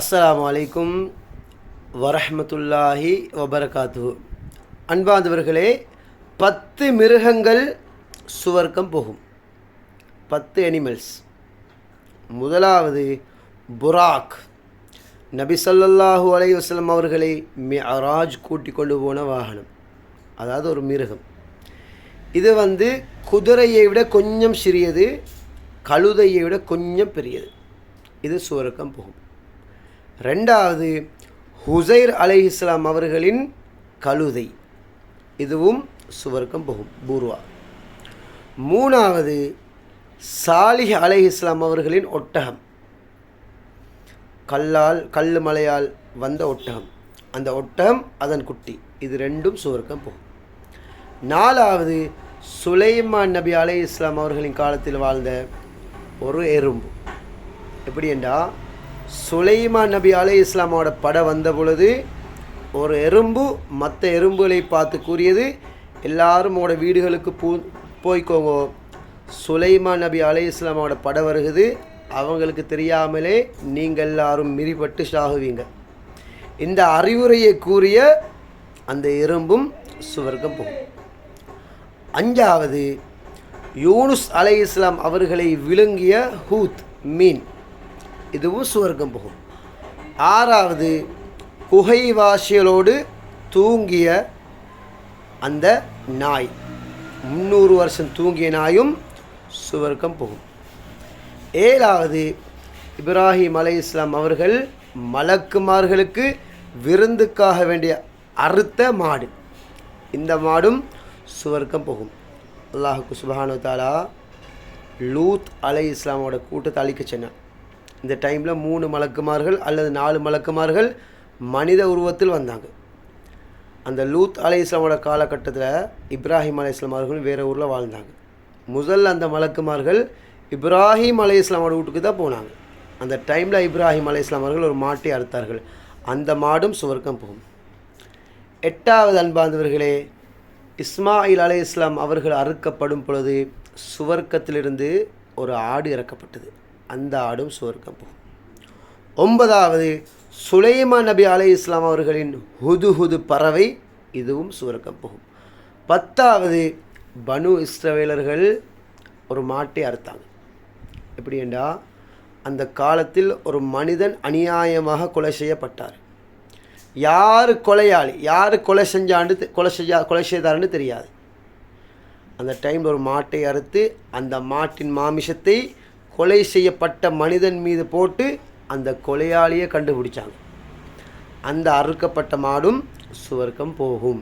அஸ்லாம் அலைக்கும் வரஹமத்துல்லாஹி வபரகாத்து அன்பாந்தவர்களே பத்து மிருகங்கள் சுவர்க்கம் போகும். பத்து அனிமல்ஸ் முதலாவது புராக். நபி சல்லல்லாஹூ அலைஹி வஸல்லம் அவர்களை மிராஜ் கூட்டி கொண்டு போன வாகனம். அதாவது ஒரு மிருகம். இது வந்து குதிரையை விட கொஞ்சம் சிறியது கழுதையை விட கொஞ்சம் பெரியது. இது சுவர்க்கம் போகும். ரெண்டாவது ஹுசைர் அலை இஸ்லாம் அவர்களின் கழுதை. இதுவும் சுவர்க்கம் போகும் பூர்வா. மூணாவது சாலிஹ் அலை இஸ்லாம் அவர்களின் ஒட்டகம். கல்லால் கல் மலையால் வந்த ஒட்டகம். அந்த ஒட்டகம் அதன் குட்டி. இது ரெண்டும் சுவர்க்கம் போகும். நாலாவது சுலைமான் நபி அலை இஸ்லாம் அவர்களின் காலத்தில் வாழ்ந்த ஒரு எறும்பு. எப்படி என்றால் சுலைமா நபி அலை இஸ்லாமோட படம் வந்த பொழுது ஒரு எறும்பு மற்ற எறும்புகளை பார்த்து கூறியது எல்லாரும் உங்களோட வீடுகளுக்கு பூ போய்க்கோங்க. சுலைமா நபி அலை இஸ்லாமோட படம் வருகுது. அவங்களுக்கு தெரியாமலே நீங்கள் எல்லாரும் மிரிப்பட்டு சாகுவீங்க. இந்த அறிவுரையை கூறிய அந்த எறும்பும் சுவர்க்கம் போகும். அஞ்சாவது யூனுஸ் அலை இஸ்லாம் அவர்களை விழுங்கிய ஹூத் மீன். இதுவும் சுவர்க்கம் போகும். ஆறாவது குகைவாசிகளோடு தூங்கிய அந்த நாய். முந்நூறு வருஷம் தூங்கிய நாயும் சுவர்க்கம் போகும். ஏழாவது இப்ராஹிம் அலை இஸ்லாம் அவர்கள் மலக்குமார்களுக்கு விருந்துக்காக வேண்டிய அறுத்த மாடு. இந்த மாடும் சுவர்க்கம் போகும். அல்லாஹுக்கு சுபஹானு தாலா லூத் அலை இஸ்லாமோட கூட்டத்தை அழிக்க சொன்னான். இந்த டைமில் மூணு மலக்குமார்கள் அல்லது நாலு மலக்குமார்கள் மனித உருவத்தில் வந்தாங்க. அந்த லூத் அலை இஸ்லாமோட காலகட்டத்தில் இப்ராஹிம் அலை இஸ்லாம் அவர்கள் வேறு ஊரில் வாழ்ந்தாங்க. முதல் அந்த மலக்குமார்கள் இப்ராஹிம் அலை இஸ்லாமோட வீட்டுக்கு தான் போனாங்க. அந்த டைமில் இப்ராஹிம் அலை இஸ்லாம் அவர்கள் ஒரு மாட்டை அறுத்தார்கள். அந்த மாடும் சுவர்க்கம் போகும். எட்டாவது அன்பாந்தவர்களே இஸ்மாயில் அலை இஸ்லாம் அவர்கள் அறுக்கப்படும் பொழுது சுவர்க்கத்திலிருந்து ஒரு ஆடு இறக்கப்பட்டது. அந்த ஆடும் சுவர்க்கம். போகும் ஒன்பதாவது சுலைமா நபி அலை இஸ்லாம் அவர்களின் ஹுது ஹுது பறவை இதுவும் சுவர்க்கம் போகும். பத்தாவது பனு இஸ்ரவேலர்கள் ஒரு மாட்டை அறுத்தாங்க. எப்படி என்றா அந்த காலத்தில் ஒரு மனிதன் அநியாயமாக கொலை செய்யப்பட்டார். யார் கொலையாளி? யார் கொலை செஞ்சான்னு கொலை செய்யா கொலை செய்தாருன்னு தெரியாது. அந்த டைமில் ஒரு மாட்டை அறுத்து அந்த மாட்டின் மாமிசத்தை கொலை செய்யப்பட்ட மனிதன் மீது போட்டு அந்த கொலையாளியை கண்டுபிடிச்சாங்க. அந்த அறுக்கப்பட்ட மாடும் சுவர்க்கம் போகும்.